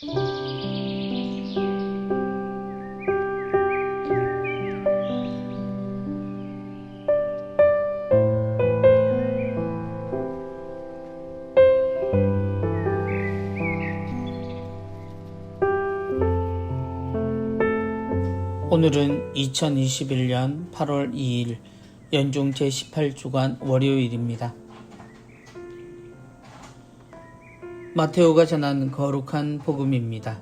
오늘은 2021년 8월 2일 연중 제18주간 월요일입니다. 마테오가 전한 거룩한 복음입니다.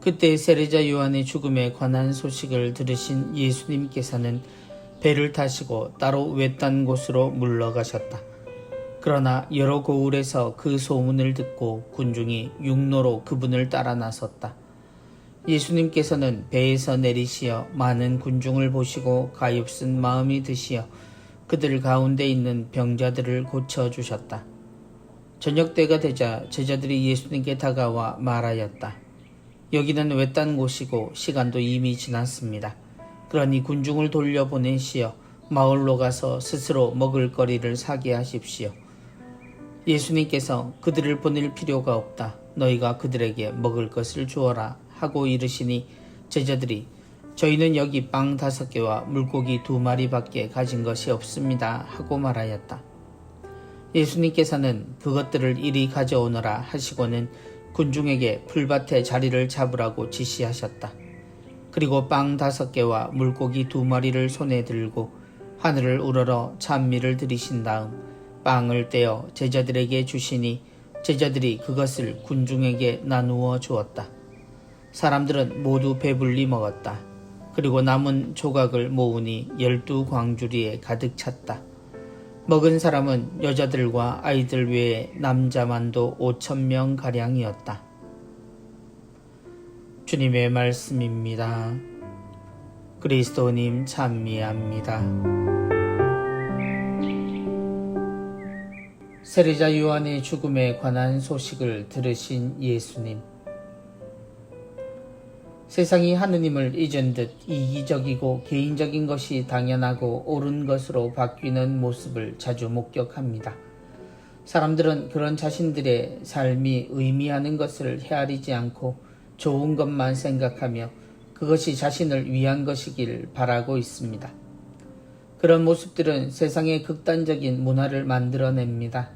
그때 세례자 요한의 죽음에 관한 소식을 들으신 예수님께서는 배를 타시고 따로 외딴 곳으로 물러가셨다. 그러나 여러 고을에서 그 소문을 듣고 군중이 육로로 그분을 따라 나섰다. 예수님께서는 배에서 내리시어 많은 군중을 보시고 가엾은 마음이 드시어 그들 가운데 있는 병자들을 고쳐 주셨다. 저녁 때가 되자 제자들이 예수님께 다가와 말하였다. 여기는 외딴 곳이고 시간도 이미 지났습니다. 그러니 군중을 돌려보내시어 마을로 가서 스스로 먹을 거리를 사게 하십시오. 예수님께서 그들을 보낼 필요가 없다. 너희가 그들에게 먹을 것을 주어라 하고 이르시니 제자들이 저희는 여기 빵 다섯 개와 물고기 두 마리밖에 가진 것이 없습니다 하고 말하였다. 예수님께서는 그것들을 이리 가져오너라 하시고는 군중에게 풀밭에 자리를 잡으라고 지시하셨다. 그리고 빵 다섯 개와 물고기 두 마리를 손에 들고 하늘을 우러러 찬미를 들이신 다음 빵을 떼어 제자들에게 주시니 제자들이 그것을 군중에게 나누어 주었다. 사람들은 모두 배불리 먹었다. 그리고 남은 조각을 모으니 열두 광주리에 가득 찼다. 먹은 사람은 여자들과 아이들 외에 남자만도 오천 명 가량이었다. 주님의 말씀입니다. 그리스도님 찬미합니다. 세례자 요한의 죽음에 관한 소식을 들으신 예수님. 세상이 하느님을 잊은 듯 이기적이고 개인적인 것이 당연하고 옳은 것으로 바뀌는 모습을 자주 목격합니다. 사람들은 그런 자신들의 삶이 의미하는 것을 헤아리지 않고 좋은 것만 생각하며 그것이 자신을 위한 것이길 바라고 있습니다. 그런 모습들은 세상의 극단적인 문화를 만들어냅니다.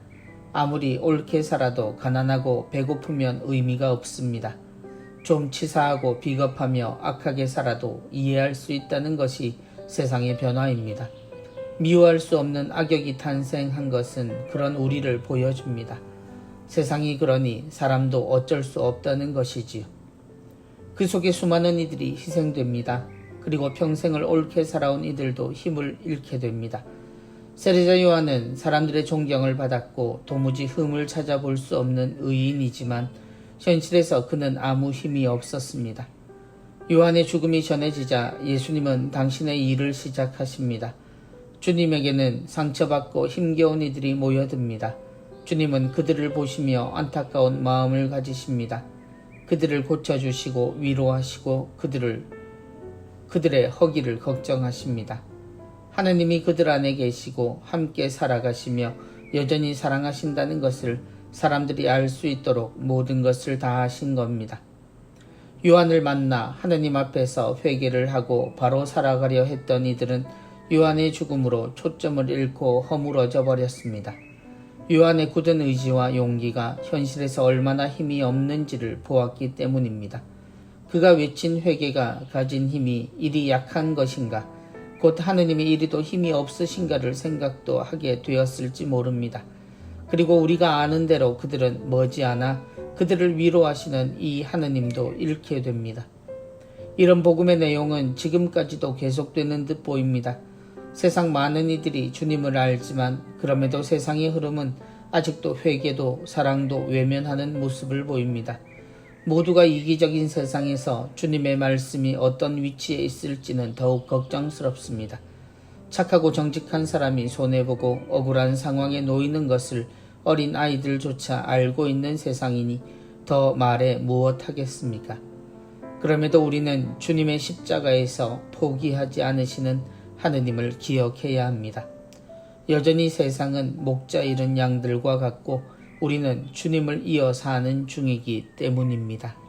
아무리 옳게 살아도 가난하고 배고프면 의미가 없습니다. 좀 치사하고 비겁하며 악하게 살아도 이해할 수 있다는 것이 세상의 변화입니다. 미워할 수 없는 악역이 탄생한 것은 그런 우리를 보여줍니다. 세상이 그러니 사람도 어쩔 수 없다는 것이지요. 그 속에 수많은 이들이 희생됩니다. 그리고 평생을 옳게 살아온 이들도 힘을 잃게 됩니다. 세례자 요한은 사람들의 존경을 받았고 도무지 흠을 찾아볼 수 없는 의인이지만 현실에서 그는 아무 힘이 없었습니다. 요한의 죽음이 전해지자 예수님은 당신의 일을 시작하십니다. 주님에게는 상처받고 힘겨운 이들이 모여듭니다. 주님은 그들을 보시며 안타까운 마음을 가지십니다. 그들을 고쳐주시고 위로하시고 그들을 그들의 허기를 걱정하십니다. 하느님이 그들 안에 계시고 함께 살아가시며 여전히 사랑하신다는 것을 사람들이 알 수 있도록 모든 것을 다 하신 겁니다. 요한을 만나 하느님 앞에서 회개를 하고 바로 살아가려 했던 이들은 요한의 죽음으로 초점을 잃고 허물어져 버렸습니다. 요한의 굳은 의지와 용기가 현실에서 얼마나 힘이 없는지를 보았기 때문입니다. 그가 외친 회개가 가진 힘이 이리 약한 것인가, 곧 하느님이 이리도 힘이 없으신가를 생각도 하게 되었을지 모릅니다. 그리고 우리가 아는 대로 그들은 머지않아 그들을 위로하시는 이 하느님도 잃게 됩니다. 이런 복음의 내용은 지금까지도 계속되는 듯 보입니다. 세상 많은 이들이 주님을 알지만 그럼에도 세상의 흐름은 아직도 회개도 사랑도 외면하는 모습을 보입니다. 모두가 이기적인 세상에서 주님의 말씀이 어떤 위치에 있을지는 더욱 걱정스럽습니다. 착하고 정직한 사람이 손해보고 억울한 상황에 놓이는 것을 어린 아이들조차 알고 있는 세상이니 더 말해 무엇하겠습니까? 그럼에도 우리는 주님의 십자가에서 포기하지 않으시는 하느님을 기억해야 합니다. 여전히 세상은 목자 잃은 양들과 같고 우리는 주님을 이어 사는 중이기 때문입니다.